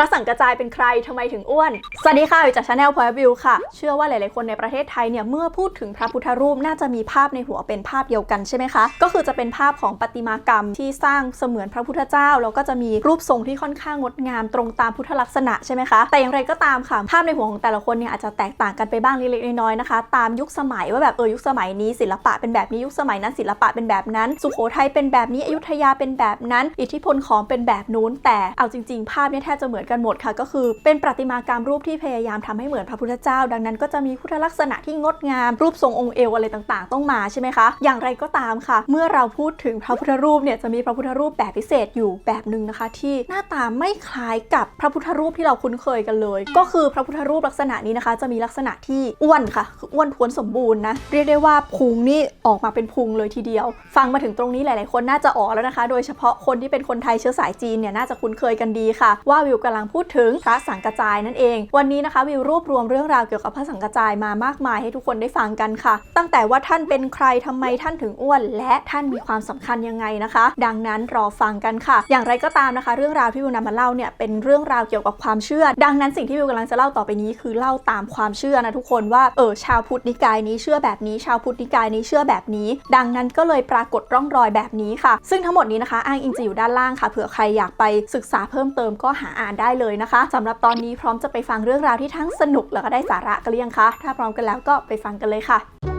ระสังกระจายเป็นใครทำไมถึงอ้วน สวัสดีค่ะอยู่จากชาแนลพอยวิวค่ะ เชื่อว่าหลาย ๆ คนในประเทศไทยเนี่ย เมื่อพูดถึงพระพุทธรูปน่าจะมีภาพในหัวเป็นภาพเดียวกันใช่ไหมคะ ก็คือจะเป็นภาพของประติมากรรมที่สร้างเสมือนพระพุทธเจ้า แล้วก็จะมีรูปทรงที่ค่อนข้างงดงามตรงตามพุทธลักษณะใช่ไหมคะ แต่อย่างไรก็ตามค่ะ ภาพในหัวของแต่ละคนเนี่ยอาจจะแตกต่างกันไปบ้างเล็ก ๆ น้อย ๆ นะคะ ตามยุคสมัยว่าแบบเออยุคสมัยนี้ศิลปะเป็นแบบนี้ยุคสมัยนั้นศิลปะเป็นแบบนั้น สุโขทัยเป็นแบบนี้อยุธยาเป็นแบบนั้น อิทธิพลของเป็นแบบนู้นแต่เอาจริง ๆ ภาพเนี่ยแทบจะเหมือนกันหมดค่ะ ก็คือเป็นประติมากรรมรูปที่พยายามทำให้เหมือนพระพุทธเจ้า ดังนั้นก็จะมีพุทธลักษณะที่งดงาม รูปทรงองค์เอวอะไรต่างๆ ต้องมาใช่ไหมคะ อย่างไรก็ตามค่ะ เมื่อเราพูดถึงพระพุทธรูปเนี่ยจะมีพระพุทธรูปแบบพิเศษอยู่แบบหนึ่งนะคะ ที่หน้าตาไม่คล้ายกับพระพุทธรูปที่เราคุ้นเคยกันเลย ก็คือพระพุทธรูปลักษณะนี้นะคะ จะมีลักษณะที่อ้วนค่ะคืออ้วนท้วนสมบูรณ์นะเรียกได้ว่าพุงนี่ออกมาเป็นพุงเลยทีเดียว ฟังมาถึงตรงนี้หลาย ๆ คนน่าจะออกแล้วนะคะ โดยเฉพาะคนที่เป็นคนไทยเชื้อสายจีนเนี่ยน่าจะคุ้นเคยกันดีค่ะ ว่าวิวกำลังพูดถึงพระสังกระจายนั่นเอง วันนี้นะคะวิวรวบรวมเรื่องราวเกี่ยวกับพระสังกระจายมามากมายให้ทุกคนได้ฟังกันค่ะ ตั้งแต่ว่าท่านเป็นใครทำไมท่านถึงอ้วน และท่านมีความสำคัญยังไงนะคะ ดังนั้นรอฟังกันค่ะ อย่างไรก็ตามนะคะ เรื่องราวที่วิวนำมาเล่าเนี่ยเป็นเรื่องราวเกี่ยวกับความเชื่อ ดังนั้นสิ่งที่วิวกำลังจะเล่าต่อไปนี้คือเล่าตามความเชื่อนะทุกคนว่าเออชาวพุทธนิกายนี้เชื่อแบบนี้ ชาวพุทธนิกายนี้เชื่อแบบนี้ ดังนั้นก็เลยปรากฏร่องรอยแบบนี้ค่ะ ซึ่งทั้งหมดนี้นะคะ อ้างอิงจะอยู่ด้านล่างค่ะเผื่อใครอยากไปศึกษาเพิ่มเติมก็หาอ่านได้เลยนะคะสำหรับตอนนี้พร้อมจะไปฟังเรื่องราวที่ทั้งสนุกแล้วก็ได้สาระกันหรือยังคะ ถ้าพร้อมกันแล้วก็ไปฟังกันเลยค่ะ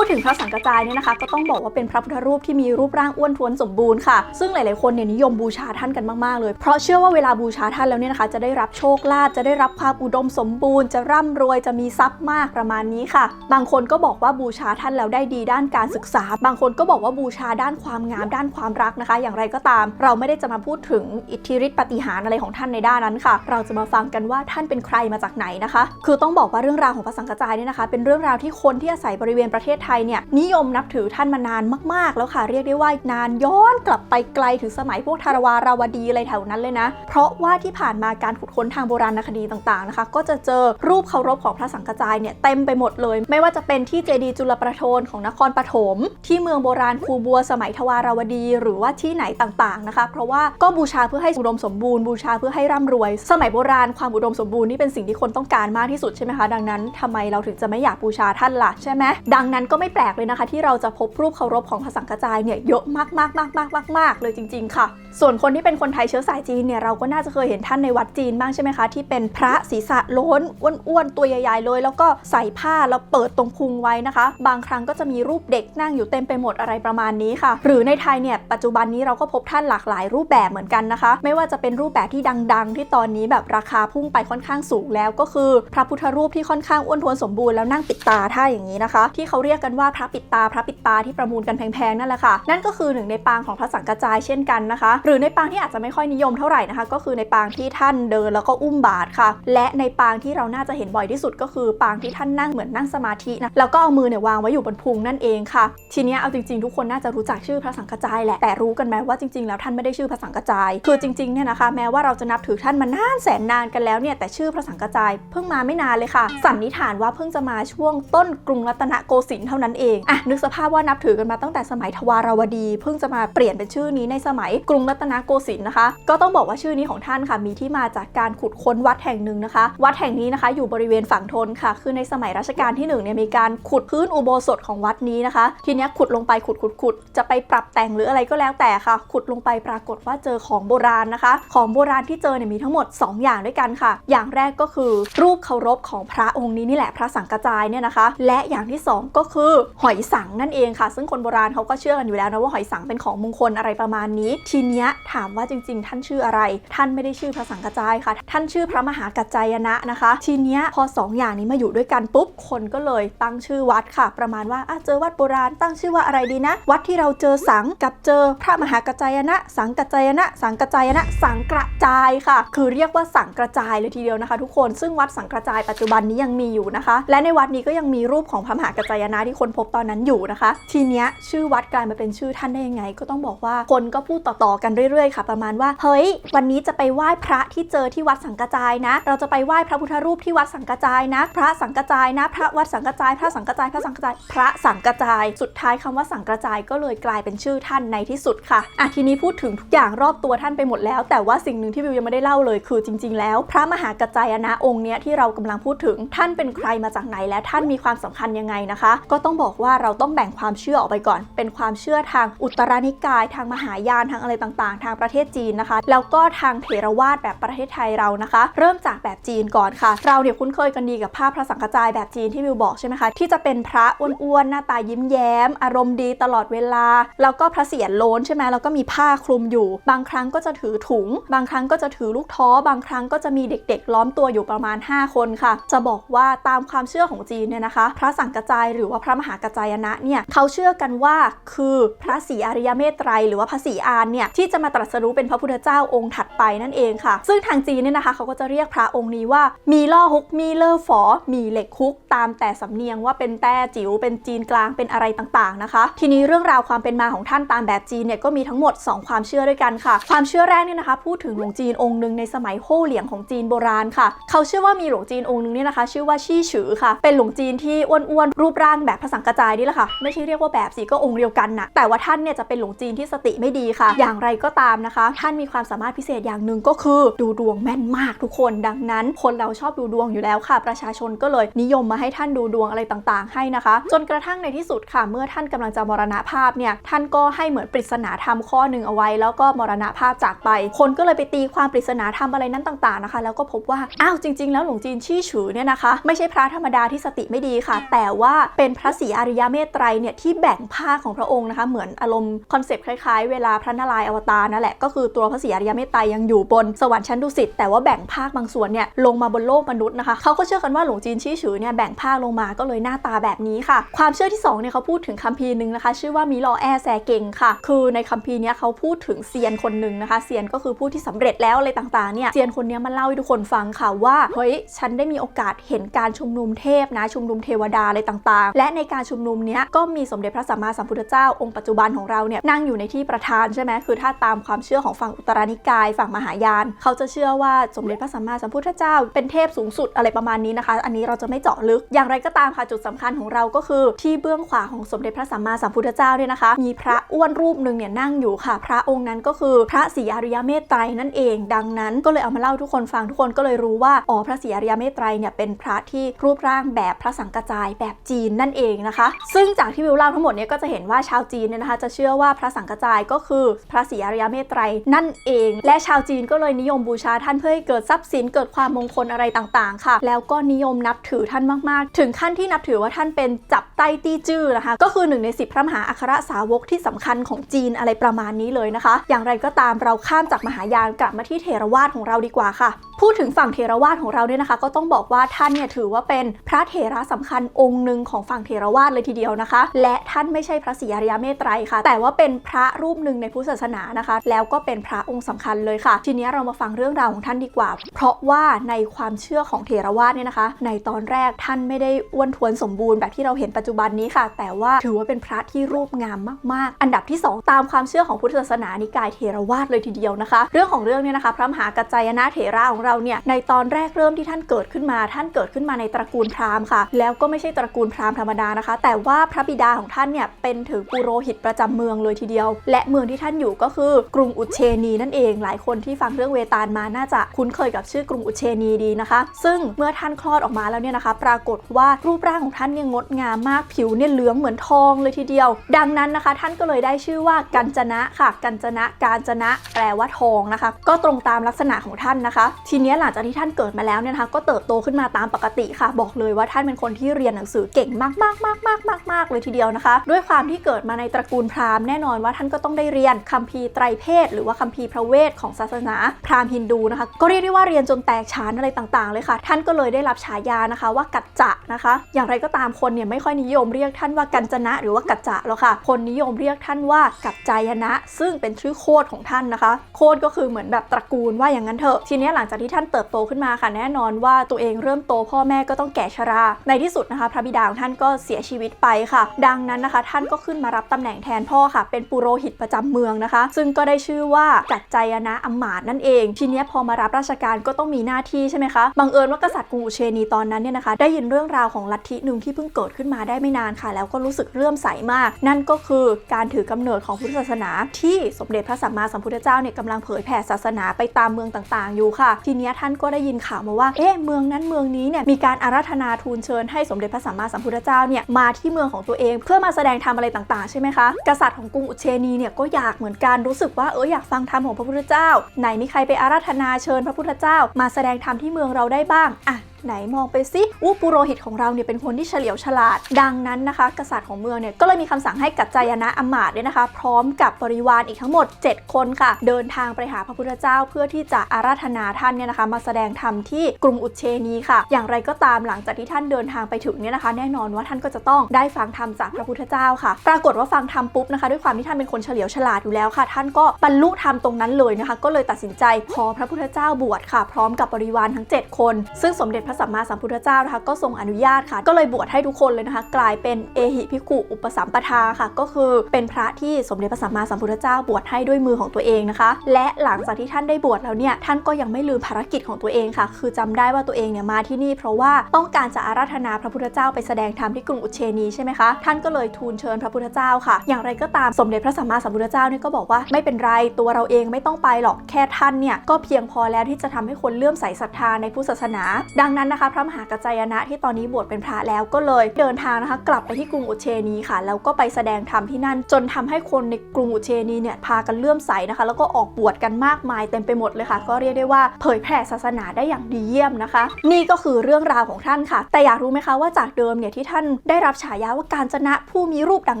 ดถึงพระสังกระจายเนี่ยนะคะ ก็ต้องบอกว่าเป็นพระพุทธรูปที่มีรูปร่างอ้วนท้วนสมบูรณ์ค่ะ ซึ่งหลาย ๆ คนเนี่ยนิยมบูชาท่านกันมาก ๆ เลย เพราะเชื่อว่าเวลาบูชาท่านแล้วเนี่ยนะคะ จะได้รับโชคลาภ จะได้รับความอุดมสมบูรณ์ จะร่ำรวย จะมีทรัพย์มากประมาณนี้ค่ะ บางคนก็บอกว่าบูชาท่านแล้วได้ดีด้านการศึกษา บางคนก็บอกว่าบูชาด้านความงามด้านความรักนะคะ อย่างไรก็ตาม เราไม่ได้จะมาพูดถึงอิทธิฤทธิปฏิหารอะไรของท่านในด้านนั้นค่ะ เราจะมาฟังกันว่าท่านเป็นใครมาจากไหนนะคะ คือต้องบอกว่าเรื่องราวของพระสังกระจายเนี่ยนะคะ เป็นเรื่องราวที่คนที่อาศัยบริเวณประเทศไทยเนี่ยนิยมนับถือท่านมานานมาก ๆ แล้วค่ะเรียกได้ว่านานย้อนกลับไปไกลถึงสมัยพวกทารวาราวดีอะไรแถวนั้นเลยนะ เพราะว่าที่ผ่านมาการขุดค้นทางโบราณคดีต่างๆนะคะก็จะเจอรูปเคารพของพระสังกจายเนี่ยเต็มไปหมดเลย ไม่ว่าจะเป็นที่เจดีย์จุลประโทนของนครปฐมที่เมืองโบราณคูบัวสมัยทวาราวดี หรือว่าที่ไหนต่างๆนะคะ เพราะว่าก็บูชาเพื่อให้อุดมสมบูรณ์บูชาเพื่อให้ร่ำรวย สมัยโบราณความอุดมสมบูรณ์นี่เป็นสิ่งที่คนต้องการมากที่สุดใช่ไหมคะดังนั้นทำไมเราถึงจะไม่อยากบูชาท่านล่ะใช่ไหมดังนั้นก็ไม่แปลกเลยนะคะ ที่เราจะพบรูปเคารพของพระสังกระจายเนี่ยเยอะมากๆๆๆๆๆเลยจริง ๆ ค่ะ ส่วนคนที่เป็นคนไทยเชื้อสายจีนเนี่ยเราก็น่าจะเคยเห็นท่านในวัดจีนบ้างใช่ไหมคะที่เป็นพระศีรษะโล้นอ้วนๆตัวใหญ่ๆเลย แล้วก็ใส่ผ้าแล้วเปิดตรงพุงไว้นะคะ บางครั้งก็จะมีรูปเด็กนั่งอยู่เต็มไปหมดอะไรประมาณนี้ค่ะ หรือในไทยเนี่ยปัจจุบันนี้เราก็พบท่านหลากหลายรูปแบบเหมือนกันนะคะ ไม่ว่าจะเป็นรูปแบบที่ดัง ๆ ที่ตอนนี้แบบราคาพุ่งไปค่อนข้างสูงแล้วก็คือ พระพุทธรูปที่ค่อนข้างอ้วนท้วนสมบูรณ์แล้วนั่งปิดตาท่าอย่างนี้นะคะ ที่เขาเรียกกันว่าพระปิดตาพระปิดตาที่ประมูลกันแพงๆนั่นแหละค่ะ นั่นก็คือหนึ่งในปางของพระสังกระจายเช่นกันนะคะ หรือในปางที่อาจจะไม่ค่อยนิยมเท่าไหร่นะคะ ก็คือในปางที่ท่านเดินแล้วก็อุ้มบาตรค่ะ และในปางที่เราน่าจะเห็นบ่อยที่สุดก็คือปางที่ท่านนั่งเหมือนนั่งสมาธินะแล้วก็เอามือเนี่ยวางไว้อยู่บนพุงนั่นเองค่ะ ทีนี้เอาจริงๆ ทุกคนน่าจะรู้จักชื่อพระสังกระจายแหละแต่รู้กันไหมว่าจริงๆ แล้วท่านไม่ได้ชื่อพระสังกระจาย คือจริงๆเนี่ยนะคะ แม้ว่าเราจะนับถือท่านมานานแสนนานกันแล้วเนี่ยแต่ชื่อพระสังกระจายเพิ่งมาไม่นานเลยค่ะสันนิษฐานว่าเพิ่งจะมาช่วงต้นกรุงรัตนโกสินทร์เท่านั้นเองอะนึกสภาพว่านับถือกันมาตั้งแต่สมัยทวาราวดี เพิ่งจะมาเปลี่ยนเป็นชื่อนี้ในสมัยกรุงรัตนโกสินทร์นะคะ ก็ต้องบอกว่าชื่อนี้ของท่านค่ะมีที่มาจากการขุดค้นวัดแห่งหนึ่งนะคะ วัดแห่งนี้นะคะ อยู่บริเวณฝั่งทนค่ะ คือในสมัยรัชกาลที่หนึ่งเนี่ยมีการขุดพื้นอุโบสถของวัดนี้นะคะ ทีเนี้ยขุดลงไปขุดขุดขุดจะไปปรับแต่งหรืออะไรก็แล้วแต่ค่ะ ขุดลงไปปรากฏว่าเจอของโบราณนะคะ ของโบราณที่เจอเนี่ยมีทั้งหมด 2 อย่างด้วยกันค่ะ อย่างแรกก็คือรูปเคารพของพระองค์นี้นี่แหละพระสังกระจายเนี่ยนะคะ และอย่างที่สองก็คือหอยสังนั่นเองค่ะ ซึ่งคนโบราณเขาก็เชื่อกันอยู่แล้วนะว่าหอยสังเป็นของมงคลอะไรประมาณนี้ ทีเนี้ยถามว่าจริง ๆ ท่านชื่ออะไร ท่านไม่ได้ชื่อพระสังกระจายค่ะ ท่านชื่อพระมหากัจจายนะนะคะ ทีเนี้ยพอสองอย่างนี้มาอยู่ด้วยกันปุ๊บคนก็เลยตั้งชื่อวัดค่ะ ประมาณว่าเจอวัดโบราณตั้งชื่อว่าอะไรดีนะ วัดที่เราเจอสังกับเจอพระมหากัจจายนะ สังกัจจายนะ สังกัจจายนะ สังกระจายค่ะ คือเรียกว่าสังกระจายเลยทีเดียวนะคะ ทุกคนซึ่งวัดสังกระจายปัจจุบันนี้ยังมีอยู่นะคะ และในวัดนี้ก็ยังมีรูปของพระมหากัจจายนะที่คนค้นพบตอนนั้นอยู่นะคะ ทีเนี้ยชื่อวัดกลายมาเป็นชื่อท่านได้ยังไง ก็ต้องบอกว่าคนก็พูดต่อๆกันเรื่อยๆค่ะ ประมาณว่าเฮ้ยวันนี้จะไปไหว้พระที่เจอที่วัดสังกจายนะ เราจะไปไหว้พระพุทธรูปที่วัดสังกจายนะ พระสังกจายนะ พระวัดสังกจาย พระสังกจาย พระสังกจาย พระสังกจาย สุดท้ายคำว่าสังกจายก็เลยกลายเป็นชื่อท่านในที่สุดค่ะอะทีนี้พูดถึงทุกอย่างรอบตัวท่านไปหมดแล้ว แต่ว่าสิ่งหนึ่งที่วิวยังไม่ได้เล่าเลยคือจริง ๆ แล้ว พระมหากจายนะองค์เนี้ยที่เรากำลังพูดถึงท่านเป็นใครมาจากไหนและท่านมีความสำคัญยังไงนะคะ ก็ต้องบอกว่าเราต้องแบ่งความเชื่อออกไปก่อน เป็นความเชื่อทางอุตรานิกาย ทางมหายานทางอะไรต่างๆ ทางประเทศจีนนะคะ แล้วก็ทางเถรวาทแบบประเทศไทยเรานะคะ เริ่มจากแบบจีนก่อนค่ะ เราเนี่ยคุ้นเคยกันดีกับภาพพระสังฆจายแบบจีนที่วิวบอกใช่ไหมคะที่จะเป็นพระอ้วนๆหน้าตายิ้มแย้ม อารมณ์ดีตลอดเวลา แล้วก็พระเศียรโลนใช่ไหมแล้วก็มีผ้าคลุมอยู่ บางครั้งก็จะถือถุง บางครั้งก็จะถือลูกท้อ บางครั้งก็จะมีเด็กๆ ล้อมตัวอยู่ประมาณ 5 คนค่ะ จะบอกว่าตามความเชื่อของจีนเนี่ยนะคะ พระสังกจายหรือว่าพระมหากจายนะเนี่ยเขาเชื่อกันว่าคือพระศรีอริยเมตไตรหรือว่าพระศรีอานเนี่ยที่จะมาตรัสรู้เป็นพระพุทธเจ้าองค์ถัดไปนั่นเองค่ะ ซึ่งทางจีนเนี่ยนะคะเขาก็จะเรียกพระองค์นี้ว่ามีล่อฮุกมีเลอฝอ มีเหล็กคุก ตามแต่สำเนียงว่าเป็นแต้จิ๋วเป็นจีนกลางเป็นอะไรต่างๆนะคะ ทีนี้เรื่องราวความเป็นมาของท่านตามแบบจีนเนี่ยก็มีทั้งหมด 2 ความเชื่อด้วยกันค่ะ ความเชื่อแรกเนี่ยนะคะ พูดถึงหลวงจีนองค์หนึ่งในสมัยโฮ่เหลียงของจีนโบราณค่ะ เขาเชื่อว่ามีหลวงจีนองค์หนึ่งเนี่ยนะคะ ชื่อว่าชี่ฉือค่ะ เป็นหลวงจีนที่อ้วนๆรูปร่างแบบพระสังกจายนี่แหละค่ะ ไม่ใช่เรียกว่าแบบสิก็องค์เดียวกันนะแต่ว่าท่านเนี่ยจะเป็นหลวงจีนที่สติไม่ดีค่ะ อย่างไรก็ตามนะคะ ท่านมีความสามารถพิเศษอย่างหนึ่งก็คือ ดูดวงแม่นมากทุกคนดังนั้น คนเราชอบดูดวงอยู่แล้วค่ะ ประชาชนก็เลยนิยมมาให้ท่านดูดวงอะไรต่างๆ ให้นะคะ จนกระทั่งในที่สุดค่ะ เมื่อท่านกำลังจะมรณภาพเนี่ยท่านก็ให้เหมือนปริศนาธรรมข้อหนึ่งเอาไว้ แล้วก็มรณภาพจากไป คนก็เลยไปตีความปริศนาธรรมอะไรนั้นต่างๆนะคะ แล้วก็พบว่าอ้าวจริง ๆ แล้วหลวงจีนชี่ฉือเนี่ยนะคะ ไม่ใช่พระธรรมดาที่สติไม่ดีค่ะ แต่ว่าเป็นพระศรีอริยเมตไตรเนี่ยที่แบ่งภาของพระองค์นะคะเหมือนอารมณ์คอนเซปต์คล้ายๆ เวลาพระนารายณ์อวตารนั่นแหละก็คือตัวพระศรีอริยเมตไตรยังอยู่บนสวรรค์ชั้นดุสิตแต่ว่าแบ่งภาคบางส่วนเนี่ยลงมาบนโลกมนุษย์นะคะเขาก็เชื่อกันว่าหลวงจีนชี่ฉือเนี่ยแบ่งภาคลงมาก็เลยหน้าตาแบบนี้ค่ะ ความเชื่อที่สองเนี่ยเขาพูดถึงคัมภีร์หนึ่งนะคะ ชื่อว่ามิลอแอแซเก่งค่ะ คือในคัมภีร์เนี้ยเขาพูดถึงเซียนคนหนึ่งนะคะเซียนก็คือผู้ที่สำเร็จแล้วอะไรต่างๆเนี่ยเซียนคนนี้ยมาเล่าให้ทุกคนฟังค่ะว่าเฮ้ยฉันได้มีโอกาสเห็นการชุมนุมเทพนะชุมนุมเทวดาอะไรต่างๆ และในการชุมนุมเนี้ยก็มีสมเด็จพระสัมมาสัมพุทธเจ้าองค์ปัจจุบันของเราเนี่ยนั่งอยู่ในที่ประธานใช่ไหมคือถ้าตามความเชื่อของฝั่งอุตรานิกาย ฝั่งมหายาน เขาจะเชื่อว่าสมเด็จพระสัมมาสัมพุทธเจ้า เป็นเทพสูงสุดอะไรประมาณนี้นะคะ อันนี้เราจะไม่เจาะลึกอย่างไรก็ตามค่ะจุดสำคัญของเราก็คือ ที่เบื้องขวาของสมเด็จพระสัมมาสัมพุทธเจ้าเนี่ยนะคะ มีพระอ้วนรูปหนึ่งเนี่ยนั่งอยู่ค่ะ พระองค์นั้นก็คือพระศรีอริยเมตไตรนั่นเอง ดังนั้นก็เลยเอามาเล่าทุกคนฟังทุกคนก็เลยรู้ว่าอ๋อพระศรีอริยเมตไตรเนี่ยเป็นพระที่รูปร่างแบบพระสังกจายแบบจีนนั่นเองนะคะ ซึ่งจากที่วิวเล่าทั้งหมดเนี่ยก็จะเห็นว่าชาวจีนเนี่ยนะคะ จะเชื่อว่าพระสังกจายก็คือพระศรีอริยเมตไตรนั่นเอง และชาวจีนก็เลยนิยมบูชาท่านเพื่อให้เกิดทรัพย์สินเกิดความมงคลอะไรต่างๆ ค่ะ แล้วก็นิยมนับถือท่านมากๆ ถึงขั้นที่นับถือว่าท่านเป็นจับไต้ตี้จื้อนะคะ ก็คือหนึ่งในสิบพระมหาอัครสาวกที่สำคัญของจีนอะไรประมาณนี้เลยนะคะ อย่างไรก็ตามเราข้ามจากมหายานกลับมาที่เถรวาทของเราดีกว่าค่ะ พูดถึงฝั่งเถรวาทของเราเนี่ยนะคะ ก็ต้องบอกว่าท่านเนี่ยถือว่าเป็นพระเถระสำคัญองค์หนึ่งของฝั่งเถรวาทเลยทีเดียวนะคะ และท่านไม่ใช่พระศรีอริยเมตไตรค่ะ แต่ว่าเป็นพระรูปหนึ่งในพุทธศาสนานะคะ แล้วก็เป็นพระองค์สำคัญเลยค่ะ ทีนี้เรามาฟังเรื่องราวของท่านดีกว่า เพราะว่าในความเชื่อของเถรวาทเนี่ยนะคะ ในตอนแรกท่านไม่ได้อ้วนท้วนสมบูรณ์แบบที่เราเห็นปัจจุบันนี้ค่ะ แต่ว่าถือว่าเป็นพระที่รูปงามมาก ๆ อันดับที่สองตามความเชื่อของพุทธศาสนานิกายเถรวาทเลยทีเดียวนะคะ เรื่องของเรื่องเนี่ยนะคะพระมหากัจจายนะเถระของเราเนี่ยในตอนแรกเริ่มที่ท่านเกิดขึ้นมา ท่านเกิดขึ้นมาในตระกูลพราหมณ์ค่ะ แล้วก็ไม่ใช่ตระกูลพราหมณ์ธรรมดานะคะ แต่ว่าพระบิดาของท่านเนี่ยเป็นถึงปุโรหิตประจำเมืองเลยทีเดียว และเมืองที่ท่านอยู่ก็คือกรุงอุเชนีนั่นเอง หลายคนที่ฟังเรื่องเวตาลมาน่าจะคุ้นเคยกับชื่อกรุงอุเชนีดีนะคะ ซึ่งเมื่อท่านคลอดออกมาแล้วเนี่ยนะคะ ปรากฏว่ารูปร่างของท่านเนี่ยงดงามมากผิวเนี่ยเหลืองเหมือนทองเลยทีเดียว ดังนั้นนะคะ ท่านก็เลยได้ชื่อว่ากัญจนะค่ะ กัญจนะการจนะ แปลว่าทองนะคะ ก็ตรงตามลักษณะของท่านนะคะ ทีนี้หลังจากที่ท่านเกิดมาแล้วเนี่ยนะคะ ก็เติบโตขึ้นมาตามปกติค่ะ บอกเลยว่าท่านเป็นคนที่เรียนหนังสือเก่งมากมากมากมากมากมากเลยทีเดียวนะคะ ด้วยความที่เกิดมาในตระกูลพราหมณ์แน่นอนว่าท่านก็ต้องได้เรียนคัมภีร์ไตรเพศ หรือว่าคัมภีร์พระเวทของศาสนาพราหมณ์ฮินดูนะคะ ก็เรียกได้ว่าเรียนจนแตกฉานอะไรต่างๆเลยค่ะ ท่านก็เลยได้รับฉายานะคะว่ากัจจะนะคะ อย่างไรก็ตามคนเนี่ยไม่ค่อยนิยมเรียกท่านว่ากัญจนะหรือว่ากัจจะหรอกค่ะ คนนิยมเรียกท่านว่ากัจจายนะ ซึ่งเป็นชื่อโคดของท่านนะคะ โคดก็คือเหมือนแบบตระกูลว่าอย่างนั้นเถอะ ทีนี้หลังจากที่ท่านเติบโตขึ้นมาค่ะแน่นอนว่าตัวเองเริ่มโตพ่อแม่ก็ต้องแก่ชรา ในที่สุดนะคะ พระบิดาของท่านก็เสียชีวิตไปค่ะ ดังนั้นนะคะ ท่านก็ขึ้นมารับตำแหน่งแทนพ่อค่ะ เป็นปุโรหิตประจำเมืองนะคะ ซึ่งก็ได้ชื่อว่ากัจจยนะอำมาตย์นั่นเอง ทีนี้พอมารับราชการก็ต้องมีหน้าที่ใช่ไหมคะ บังเอิญว่ากษัตริย์กรุงอุเชนีตอนนั้นเนี่ยนะคะ ได้ยินเรื่องราวของลัทธิหนึ่งที่เพิ่งเกิดขึ้นมาได้ไม่นานค่ะ แล้วก็รู้สึกเลื่อมใสมาก นั่นก็คือการถือกำเนิดของพุทธศาสนา ที่สมเด็จพระสัมมาสัมพุทธเจ้าเนี่ยกำลังเผยแผ่ศาสนาไปตามเมืองต่างๆ อยู่ค่ะ ทีนี้ท่านก็ได้ยินข่าวมาว่า เอ๊ะ เมืองนั้นเมืองนี้เนี่ยมีการอาราธนาทูลเชิญให้สมเด็จพระสัมมาสัมพุทธเจ้าเนี่ยมาที่เมืองของตัวเอง เพื่อมาแสดงธรรมอะไรต่างๆ ใช่ไหมคะ กษัตริย์ของกรุงอุเชนีเนี่ยก็อยากเหมือนกันรู้สึกว่าเอออยากฟังธรรมของพระพุทธเจ้า ไหนมีใครไปอาราธนาเชิญพระพุทธเจ้า มาแสดงธรรมที่เมืองเราได้บ้างอะ ไหนมองไปซิอู้ปุโรหิตของเราเนี่ยเป็นคนที่เฉลียวฉลาด ดังนั้นนะคะ กษัตริย์ของเมืองเนี่ยก็เลยมีคำสั่งให้กัจจายนะอมาตย์เนี่ยนะคะ พร้อมกับบริวารอีกทั้งหมด 7 คนค่ะ เดินทางไปหาพระพุทธเจ้าเพื่อที่จะอาราธนาท่านเนี่ยนะคะ มาแสดงธรรมที่กรุงอุเชนีค่ะ อย่างไรก็ตามหลังจากที่ท่านเดินทางไปถึงเนี่ยนะคะ แน่นอนว่าท่านก็จะต้องได้ฟังธรรมจากพระพุทธเจ้าค่ะ ปรากฏว่าฟังธรรมปุ๊บนะคะ ด้วยความที่ท่านเป็นคนเฉลียวฉลาดอยู่แล้วค่ะ ท่านก็บรรลุธรรมตรงนั้นเลยนะคะ ก็เลยตัดสินใจขอพระพุทธเจ้าบวชค่ะ พร้อมกับบริวารทั้ง 7 คน ซึ่งสมเด็จพระสัมมาสัมพุทธเจ้านะคะก็ทรงอนุญาตค่ะ ก็เลยบวชให้ทุกคนเลยนะคะ กลายเป็นเอหิภิกุอุปสัมปทาค่ะ ก็คือเป็นพระที่สมเด็จพระสัมมาสัมพุทธเจ้าบวชให้ด้วยมือของตัวเองนะคะ และหลังจากที่ท่านได้บวชแล้วเนี่ยท่านก็ยังไม่ลืมภารกิจของตัวเองค่ะ คือจำได้ว่าตัวเองเนี่ยมาที่นี่เพราะว่าต้องการจะอาราธนาพระพุทธเจ้าไปแสดงธรรมที่กรุงอุเชนีใช่ไหมคะท่านก็เลยทูลเชิญพระพุทธเจ้าค่ะ อย่างไรก็ตามสมเด็จพระสัมมาสัมพุทธเจ้าเนี่ยก็บอกว่าไม่เป็นไรตัวเราเองไม่ต้องไปหรอกแค่ท่านเนี่ยก็เพียงพอแล้วที่จะทำให้คนเลื่อมใสศรัทธาในพุทธศาสนา ดังนั้นนะคะ พระมหากัจจายนะที่ตอนนี้บวชเป็นพระแล้วก็เลยเดินทางนะคะ กลับไปที่กรุงอุเชนีค่ะ แล้วก็ไปแสดงธรรมที่นั่น จนทำให้คนในกรุงอุเชนีเนี่ยพากันเลื่อมใสนะคะ แล้วก็ออกบวชกันมากมายเต็มไปหมดเลยค่ะ ก็เรียกได้ว่าเผยแผ่ศาสนาได้อย่างดีเยี่ยมนะคะ นี่ก็คือเรื่องราวของท่านค่ะ แต่อยากรู้ไหมคะว่าจากเดิมเนี่ยที่ท่านได้รับฉายาว่าการจนะผู้มีรูปดัง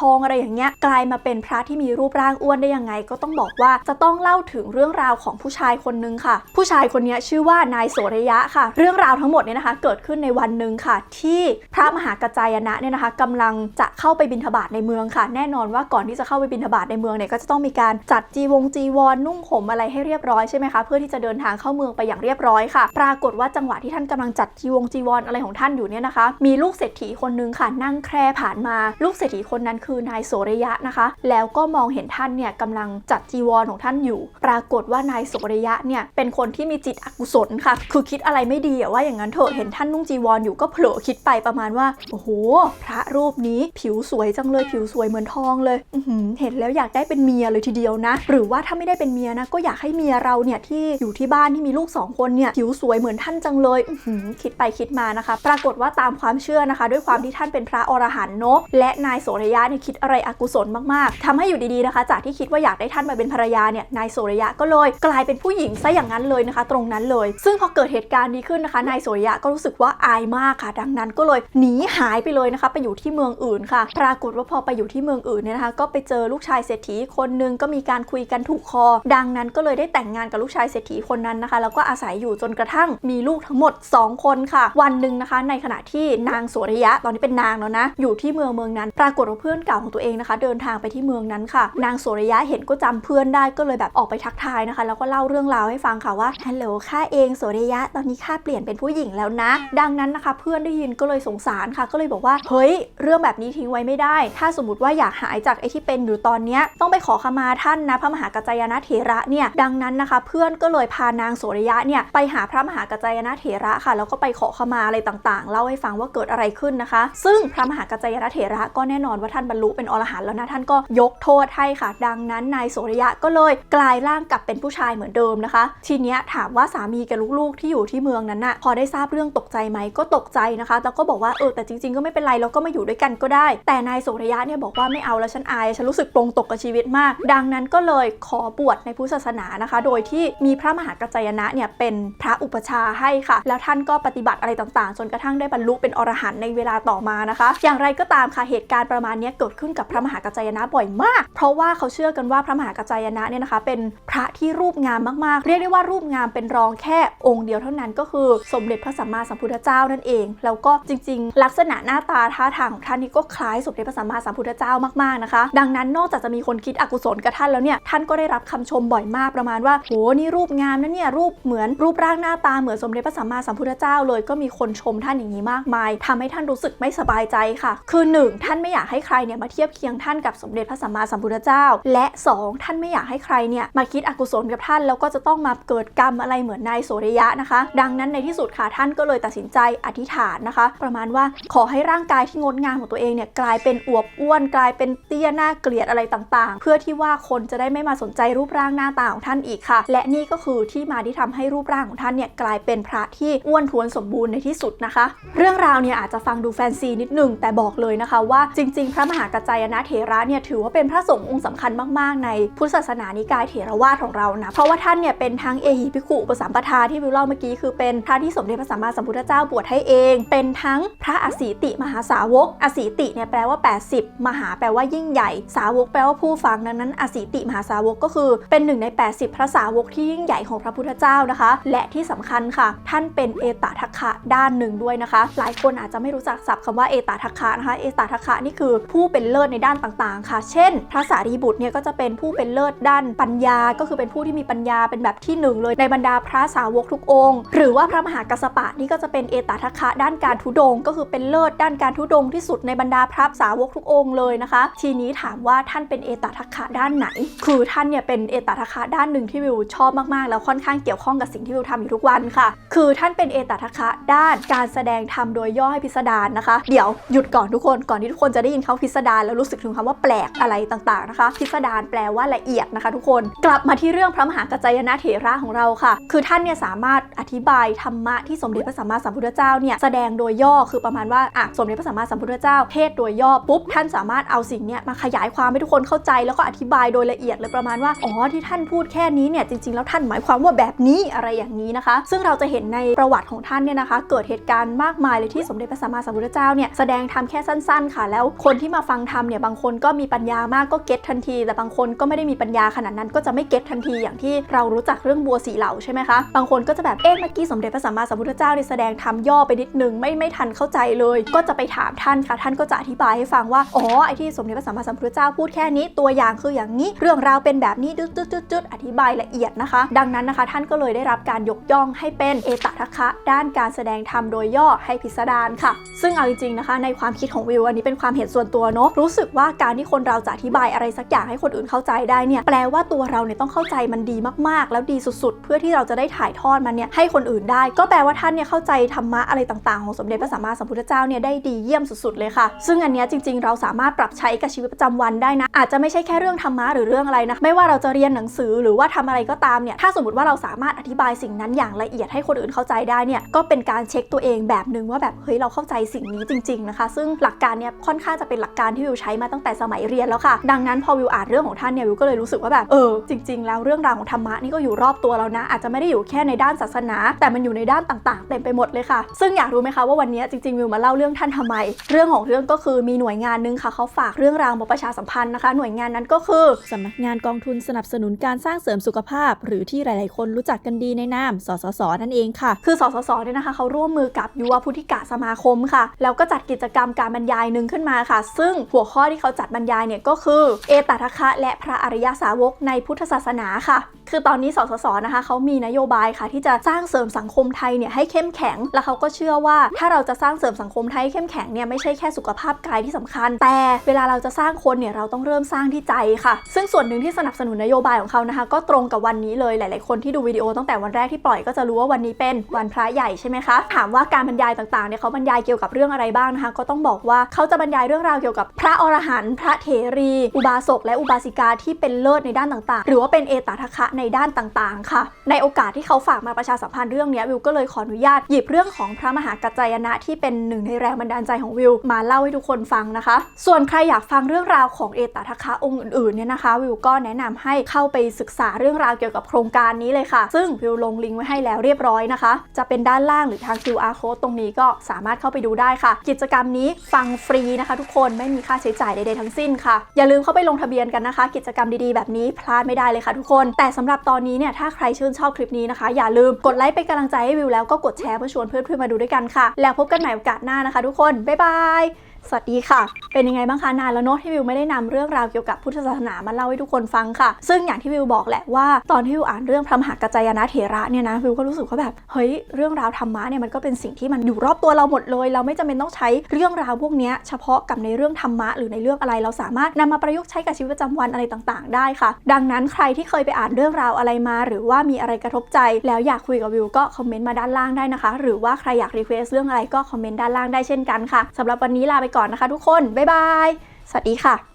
ทองอะไรอย่างเงี้ยกลายมาเป็นพระที่มีรูปร่างอ้วนได้ยังไง ก็ต้องบอกว่าจะต้องเล่าถึงเรื่องราวของผู้ชายคนนึงค่ะ ผู้ชายคนนี้ชื่อว่านายโสรยะค่ะ เรื่องราวทั้งหมดเนี่ยนะคะเกิดขึ้นในวันหนึ่งค่ะ ที่พระมหากระจายนะเนี่ยนะคะกำลังจะเข้าไปบิณฑบาตในเมืองค่ะ แน่นอนว่าก่อนที่จะเข้าไปบิณฑบาตในเมืองเนี่ยก็จะต้องมีการจัดจีวงจีวรนนุ่งห่มอะไรให้เรียบร้อยใช่ไหมคะเพื่อที่จะเดินทางเข้าเมืองไปอย่างเรียบร้อยค่ะ ปรากฏว่าจังหวะที่ท่านกำลังจัดจีวงจีวรอะไรของท่านอยู่เนี่ยนะคะ มีลูกเศรษฐีคนนึงค่ะ นั่งแคร่ผ่านมาลูกเศรษฐีคนนั้นคือนายโสระยะนะคะ แล้วก็มองเห็นท่านเนี่ยกำลังจัดจีวรของท่านอยู่ ปรากฏว่านายโสระยะเนี่ยเป็นคนที่มีจิตอกุศลค่ะ คือคิดอะไรไม่ดีอะว่าอย่างนั้นเถอะเห็นท่านนุ่งจีวรอยู่ก็เผลอคิดไปประมาณว่า โอ้โห พระรูปนี้ผิวสวยจังเลยผิวสวยเหมือนทองเลยอื้อหือเห็นแล้วอยากได้เป็นเมียเลยทีเดียวนะ หรือว่าถ้าไม่ได้เป็นเมียนะ ก็อยากให้เมียเราเนี่ยที่อยู่ที่บ้านที่มีลูกสองคนเนี่ยผิวสวยเหมือนท่านจังเลยอื้อหือคิดไปคิดมานะคะ ปรากฏว่าตามความเชื่อนะคะ ด้วยความที่ท่านเป็นพระอรหันต์เนอะและนายโสระยะเนี่ยคิดอะไรอกุศลมากๆทำให้อยู่ดีๆนะคะ จากที่คิดว่าอยากได้ท่านมาเป็นภรรยาเนี่ยนายโสระยะก็เลย กลายเป็นผู้หญิงซะอย่างนั้นเลยนะคะ ตรงนั้นเลย ซึ่งพอเกิดเหตุการณ์นี้ขึ้นนะคะนายโสระยะก็รู้สึกว่าอายมากค่ะ ดังนั้นก็เลยหนีหายไปเลยนะคะ ไปอยู่ที่เมืองอื่นค่ะ ปรากฏว่าพอไปอยู่ที่เมืองอื่นเนี่ยนะคะ ก็ไปเจอลูกชายเศรษฐีคนหนึงก็มีการคุยกันถูกคอ ดังนั้นก็เลยได้แต่งงานกับลูกชายเศรษฐีคนนั้นนะคะ แล้วก็อาศัยอยู่จนกระทั่งมีลูกทั้งหมด 2 คนค่ะ วันหนึ่งนะคะ ในขณะที่นางโสระยะตอนนี้เป็นนางแล้วนะอยู่ที่เมืองเมืองนั้น ปรากฏว่าเพื่อนเก่าของตัวเองนะคะ เดินทางไปที่เมืองนั้นค่ะ นางโสระยะเห็นก็จำเพื่อนได้ก็เลยแบบออกไปทักทายนะคะ แล้วก็เล่าเรื่องราวให้ฟังค่ะว่าฮัลโหลข้าเองโสระยะตอนนี้ข้าเปลี่ยนเป็นผู้หญิงแล้วนะ ดังนั้นนะคะ เพื่อนได้ยินก็เลยสงสารค่ะ ก็เลยบอกว่าเฮ้ย เรื่องแบบนี้ทิ้งไว้ไม่ได้ ถ้าสมมติว่าอยากหายจากไอ้ที่เป็นอยู่ตอนเนี้ยต้องไปขอขมาท่านนะ พระมหากัจจายนะเถระเนี่ยดังนั้นนะคะ เพื่อนก็เลยพานางโสระยะเนี่ยไปหาพระมหากัจจายนะเถระค่ะแล้วก็ไปขอขมาอะไรต่างๆเล่าให้ฟังว่าเกิดอะไรขึ้นนะคะ ซึ่งพระมหากัจจายนะเถระก็แน่นอนว่าท่านบรรลุเป็นอรหันต์แล้วนะท่านก็ยกโทษให้ค่ะ ดังนั้นนายโสระยะก็เลยกลายร่างกลับเป็นผู้ชายเหมือนเดิมนะคะ ทีเนี้ยถามว่าสามีกับลูกๆที่อยู่ที่เมืองนั้นน่ะพอได้ทราบเรื่องตกใจไหมก็ตกใจนะคะแล้วก็บอกว่าเออแต่จริง ๆ ก็ไม่เป็นไรเราก็มาอยู่ด้วยกันก็ได้ แต่นายโสระยะเนี่ยบอกว่าไม่เอาแล้วฉันอายฉันรู้สึกปลงตกกับชีวิตมาก ดังนั้นก็เลยขอบวชในพุทธศาสนานะคะ โดยที่มีพระมหากัจจายนะเนี่ยเป็นพระอุปชาให้ค่ะ แล้วท่านก็ปฏิบัติอะไรต่างๆ จนกระทั่งได้บรรลุเป็นอรหันต์ในเวลาต่อมานะคะ อย่างไรก็ตามค่ะเหตุการณ์ประมาณนี้เกิดขึ้นกับพระมหากัจจายนะบ่อยมาก เพราะว่าเขาเชื่อกันว่าพระมหากัจจายนะเนี่ยนะคะ เป็นพระที่รูปงามมากๆ เรียกได้ว่ารูปงามเป็นรองแค่องค์เดียวเท่านั้นก็คือสมเด็จพระสัมมาสัมพุทธเจ้านั่นเอง แล้วก็จริง ๆ ลักษณะหน้าตาท่าทางของท่านนี่ก็คล้ายสมเด็จพระสัมมาสัมพุทธเจ้ามากๆนะคะ ดังนั้นนอกจากจะมีคนคิดอกุศลกับท่านแล้วเนี่ยท่านก็ได้รับคำชมบ่อยมากประมาณว่าโหนี่รูปงามนะเนี่ยรูปเหมือนรูปร่างหน้าตาเหมือนสมเด็จพระสัมมาสัมพุทธเจ้าเลยก็มีคนชมท่านอย่างนี้มากมายทำให้ท่านรู้สึกไม่สบายใจค่ะ คือหนึ่งท่านไม่อยากให้ใครเนี่ยมาเทียบเคียงท่านกับสมเด็จพระสัมมาสัมพุทธเจ้า และสองท่านไม่อยากให้ใครเนี่ยมาคิดอกุศลกับท่านแล้วก็จะต้องมาเกิดกรรมอะไรเหมือนนายโสริยะนะคะ ดังนั้นในที่สุดค่ะท่านก็เลยตัดสินใจอธิษฐานนะคะ ประมาณว่าขอให้ร่างกายที่งดงามของตัวเองเนี่ยกลายเป็นอวบอ้วน กลายเป็นเตี้ยหน้าเกลียดอะไรต่างๆ เพื่อที่ว่าคนจะได้ไม่มาสนใจรูปร่างหน้าตาของท่านอีกค่ะ และนี่ก็คือที่มาที่ทำให้รูปร่างของท่านเนี่ยกลายเป็นพระที่อ้วนท้วนสมบูรณ์ในที่สุดนะคะ เรื่องราวเนี่ยอาจจะฟังดูแฟนซีนิดหนึงแต่บอกเลยนะคะว่าจริง ๆ พระมหากัจจายนะเถระเนี่ยถือว่าเป็นพระสงฆ์องค์สำคัญมากๆ ในพุทธศาสนานิกายเถรวาทของเรานะเพราะว่าท่านเนี่ยเป็นทั้งเอหิภิกขุอุปสัมปทาที่วิวเล่าเมื่อกี้คือเป็นพระที่สมเด็จระสัมมาสัมพุทธเจ้าบวชให้เอง เป็นทั้งพระอสีติมหาสาวก อสีติเนี่ยแปลว่า 80 มหาแปลว่ายิ่งใหญ่ สาวกแปลว่าผู้ฟังดังนั้น อสีติมหาสาวกก็คือ เป็นหนึ่งใน 80 พระสาวกที่ยิ่งใหญ่ของพระพุทธเจ้านะคะ และที่สำคัญค่ะ ท่านเป็นเอตทัคคะด้านหนึ่งด้วยนะคะ หลายคนอาจจะไม่รู้จักศัพท์คำว่าเอตทัคคะนะคะ เอตทัคคะนี่คือผู้เป็นเลิศในด้านต่างๆ ค่ะ เช่น พระสารีบุตรเนี่ยก็จะเป็นผู้เป็นเลิศด้านปัญญา ก็คือเป็นผู้ที่มีปัญญาเป็นแบบที่หนึ่งเลยในบรรดาพระสาวกทุกองค์ หรือว่าพระมหากัสสปะนี่ก็จะเป็นเอตทัคคะด้านการทุดง ก็คือเป็นเลิศด้านการทุดงที่สุดในบรรดาพระสาวกทุกองค์เลยนะคะ ทีนี้ถามว่าท่านเป็นเอตทัคคะด้านไหน คือท่านเนี่ยเป็นเอตทัคคะด้านหนึ่งที่วิวชอบมากๆ แล้วค่อนข้างเกี่ยวข้องกับสิ่งที่วิวทำอยู่ทุกวันค่ะ คือท่านเป็นเอตทัคคะด้านการแสดงธรรมโดยย่อให้พิสดารนะคะ เดี๋ยวหยุดก่อนทุกคนก่อนที่ทุกคนจะได้ยินคำว่าพิสดารแล้วรู้สึกถึงคำว่าแปลกอะไรต่างๆนะคะ พิสดารแปลว่าละเอียดนะคะ ทุกคนกลับมาที่เรื่องพระมหากัจจายนะเถระของเราค่ะ คือท่านเนี่ยสามารถอธิบายธรรมะที่สมเด็จพระสัมมาสัมพุทธเจ้าเนี่ยแสดงโดยย่อคือประมาณว่าอะสมเด็จพระสัมมาสัมพุทธเจ้าเทศโดยย่อปุ๊บท่านสามารถเอาสิ่งเนี้ยมาขยายความให้ทุกคนเข้าใจแล้วก็อธิบายโดยละเอียดเลยประมาณว่าอ๋อที่ท่านพูดแค่นี้เนี่ยจริงๆ แล้วท่านหมายความว่าแบบนี้อะไรอย่างนี้นะคะ ซึ่งเราจะเห็นในประวัติของท่านเนี่ยนะคะ เกิดเหตุการณ์มากมายเลยที่สมเด็จพระสัมมาสัมพุทธเจ้าเนี่ยแสดงธรรมแค่สั้น ๆ ค่ะ แล้วคนที่มาฟังธรรมเนี่ยบางคนก็มีปัญญามากก็เก็ตทันที แต่บางคนก็ไม่ได้มีปัญญาขนาดนั้นก็จะไม่เก็ตทันทีอย่างที่เรารู้จักเรื่องบัวสีเหลาใช่ไหมคะบางคนก็จะแบบเอ๊ะเมื่อกี้สมเด็จพระสัมมาสัมพุทธเจ้าเนี่ยแสดงธรรมย่อไปนิดนึงไม่ไม่ทันเข้าใจเลย ก็จะไปถามท่านค่ะ ท่านก็จะอธิบายให้ฟังว่าอ๋อไอที่สมเด็จพระสัมมาสัมพุทธเจ้าพูดแค่นี้ตัวอย่างคืออย่างนี้ เรื่องราวเป็นแบบนี้ดึ๊ดดึ๊ดดึ๊ดดึ๊ดอธิบายละเอียดนะคะ ดังนั้นนะคะ ท่านก็เลยได้รับการยกย่องให้เป็นเอตทัคคะ ด้านการแสดงธรรมโดยย่อให้พิสดารค่ะ ซึ่งเอาจริงๆนะคะ ในความคิดของวิวอันนี้เป็นความเห็นส่วนตัวเนาะรู้สึกว่าการที่คนเราจะอธิบายอะไรสักอย่างให้คนอื่นเข้าใจได้เนี่ยแปลว่าตัวเราเนี่ยต้องเข้าใจมันดีมากๆ แล้วดีสุดๆ เพื่อที่เราจะได้ถ่ายทอดมันเนี่ยให้คนอื่นได้ ก็แปลว่าท่านเนี่ยเข้าใจธรรมะอะไรต่างๆของสมเด็จพระสัมมาสัมพุทธเจ้าเนี่ยได้ดีเยี่ยมสุดๆเลยค่ะ ซึ่งอันเนี้ยจริงๆ เราสามารถปรับใช้กับชีวิตประจำวันได้นะ อาจจะไม่ใช่แค่เรื่องธรรมะหรือเรื่องอะไรนะ ไม่ว่าเราจะเรียนหนังสือหรือว่าทำอะไรก็ตามเนี่ย ถ้าสมมติว่าเราสามารถอธิบายสิ่งนั้นอย่างละเอียดให้คนอื่นเข้าใจได้เนี่ย ก็เป็นการเช็คตัวเองแบบหนึ่งว่าแบบเฮ้ยเราเข้าใจสิ่งนี้จริง ๆนะคะ ซึ่งหลักการเนี่ยค่อนข้างจะเป็นหลักการที่วิวใช้มาตั้งแต่สมัยเรียนแล้วค่ะ ดังนั้นพอวิวอ่านเรื่องของท่านเนี่ยวิวก็เลยรู้สึกว่าแบบเออจริง ๆ แล้วเรื่องราวของธรรมะนี่ก็อยู่รอบตัวเรานะ อาจจะไม่ได้อยู่แค่ในด้านศาสนา แต่มันอยู่ในด้านต่างๆ เต็มไปหมดเลยค่ะ ซึ่งอยากรู้ไหมคะว่าวันนี้จริงๆวิวมาเล่าเรื่องท่านทำไม เรื่องของเรื่องก็คือมีหน่วยงานนึงค่ะเขาฝากเรื่องราวมาประชาสัมพันธ์นะคะ หน่วยงานนั้นก็คือสำนักงานกองทุนสนับสนุนการสร้างเสริมสุขภาพ หรือที่หลาย ๆ คนรู้จักกันดีในนาม สสส นั่นเองค่ะ คือ สสส เนี่ยนะคะเขาร่วมมือกับยุวพุทธิกะสมาคมค่ะ แล้วก็จัดกิจกรรมการบรรยายหนึ่งขึ้นมาค่ะ ซึ่งหัวข้อที่เขาจัดบรรยายเนี่ยก็คือ เอตทัคคะ และพระอริยสาวกในพุทธศาสนาค่ะ คือตอนนี้ สสส นะคะเขามีนโยบายค่ะ ที่จะสร้างเสริมสังคมไทยเนี่ยให้เข้มแข็ง แล้วเขาก็เชื่อว่า ถ้าเราจะสร้างเสริมสังคมไทยให้เข้มแข็งเนี่ยไม่ใช่แค่สุขภาพกายที่สำคัญ แต่เวลาเราจะสร้างคนเนี่ยเราต้องเริ่มสร้างที่ใจค่ะ ซึ่งส่วนหนึ่งที่สนับสนุนนโยบายของเขานะคะ ก็ตรงกับวันนี้เลยหลาย ๆ คนที่ดูวิดีโอตั้งแต่วันแรกที่ปล่อยก็จะรู้ว่าวันนี้เป็นวันพระใหญ่ใช่ไหมคะถามว่าการบรรยายต่าง ๆ เนี่ยเขาบรรยายเกี่ยวกับเรื่องอะไรบ้างนะคะ ก็ต้องบอกว่าเขาจะบรรยายเรื่องราวเกี่ยวกับพระอรหันต์พระเถรี อุบาสกและอุบาสิกาที่เป็นเลิศในด้านต่าง ๆ หรือว่าเป็นเอตทัคคะในด้านต่าง ๆ ค่ะ ในโอกาสที่เขาฝากมาประชาสัมพันธ์เรื่องนี้วิวก็เลยขออนุญาตหยิบเรื่องของพระมหากัจจายนะที่เป็นหนึ่งในแรงบันดาลใจของวิว มาเล่าให้ทุกคนฟังนะคะ ส่วนใครอยากฟังเรื่องราวของเอตทัคคะองค์อื่นๆเนี่ยนะคะ วิวก็แนะนำให้เข้าไปศึกษาเรื่องราวเกี่ยวกับโครงการนี้เลยค่ะ ซึ่งวิวลงลิงก์ไว้ให้แล้วเรียบร้อยนะคะ จะเป็นด้านล่างหรือทาง QR code ตรงนี้ก็สามารถเข้าไปดูได้ค่ะ กิจกรรมนี้ฟังฟรีนะคะ ทุกคนไม่มีค่าใช้จ่ายใดๆทั้งสิ้นค่ะ อย่าลืมเข้าไปลงทะเบียนกันนะคะ กิจกรรมดีๆแบบนี้พลาดไม่ได้เลยค่ะ ทุกคน แต่สำหรับตอนนี้เนี่ยถ้าใครชื่นชอบคลิปนี้นะคะ อย่าลืมกดไลค์เป็นกำลังใจให้วิวแล้วก็กดแชร์เพื่อชวนเพื่อนๆมาดูด้วยกันค่ะ แล้วพบกันใหม่โอกาสหน้านะคะ ทุกคนบ๊ายบาย สวัสดีค่ะ เป็นยังไงบ้างคะนานแล้วเนอะที่วิวไม่ได้นำเรื่องราวเกี่ยวกับพุทธศาสนามาเล่าให้ทุกคนฟังค่ะ ซึ่งอย่างที่วิวบอกแหละว่าตอนที่วิวอ่านเรื่องพระมหากัจจายนะเถระเนี่ยนะวิวก็รู้สึกว่าแบบเฮ้ยเรื่องราวธรรมะเนี่ยมันก็เป็นสิ่งที่มันอยู่รอบตัวเราหมดเลย เราไม่จำเป็นต้องใช้เรื่องราวพวกนี้เฉพาะกับในเรื่องธรรมะหรือในเรื่องอะไรเราสามารถนำมาประยุกต์ใช้กับชีวิตประจำวันอะไรต่างๆ ได้ค่ะ ดังนั้นใครที่เคยไปอ่านเรื่องราวอะไรมา หรือว่ามีอะไรกระทบใจ แล้วอยากคุยกับวิวก็คอมเมนต์มาด้านล่างได้นะคะ หรือว่าใครอยากรีเควสเรื่องอะไรก็คอมเมนต์ด้านล่างได้เช่นกันค่ะสำหรับวันนี้ลาไปก่อนนะคะทุกคน บ๊ายบาย สวัสดีค่ะ